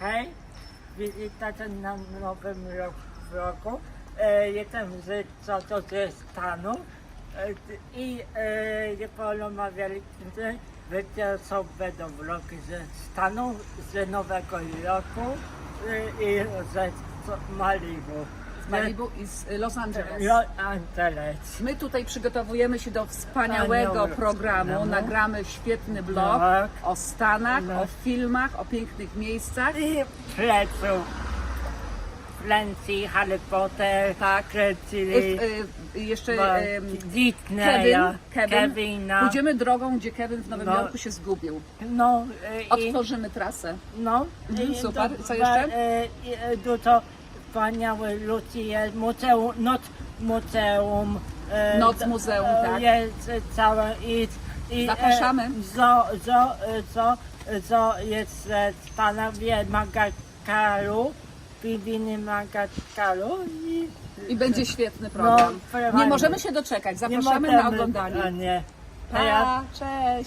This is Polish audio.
Hej, witajcie na nowym ro- roku. E, jestem z co to ze stanu e, i e, porozmawialiśmy wiecie co będą vlogi ze stanu, z nowego roku e, i ze Malibu. Malibu i z Los Angeles. Los Angeles. My tutaj przygotowujemy się do wspaniałego programu. programu. Nagramy świetny blog Tak. o Stanach, No. o filmach, o pięknych miejscach. I pleców Francji, Harry Potter, Tak. kręcili Y, y, jeszcze y, Disneya, Kevin, Kevin. Kevina. Pójdziemy drogą, gdzie Kevin w Nowym No. Jorku się zgubił. No, e, i, Odtworzymy trasę. no, Mhm, i super. to- Co jeszcze? e, i, e, Dużo wspaniałe ludzi jest, muzeum, noc muzeum. e, Noc muzeum, e, tak. Jest e, całe i, i Zapraszamy. E, zo, zo, e, zo, zo jest e, panowie Magakaru, Pibiny Magakaru i I będzie świetny program. No, Nie możemy się doczekać. Zapraszamy możemy- na oglądanie. a nie. Pa, cześć!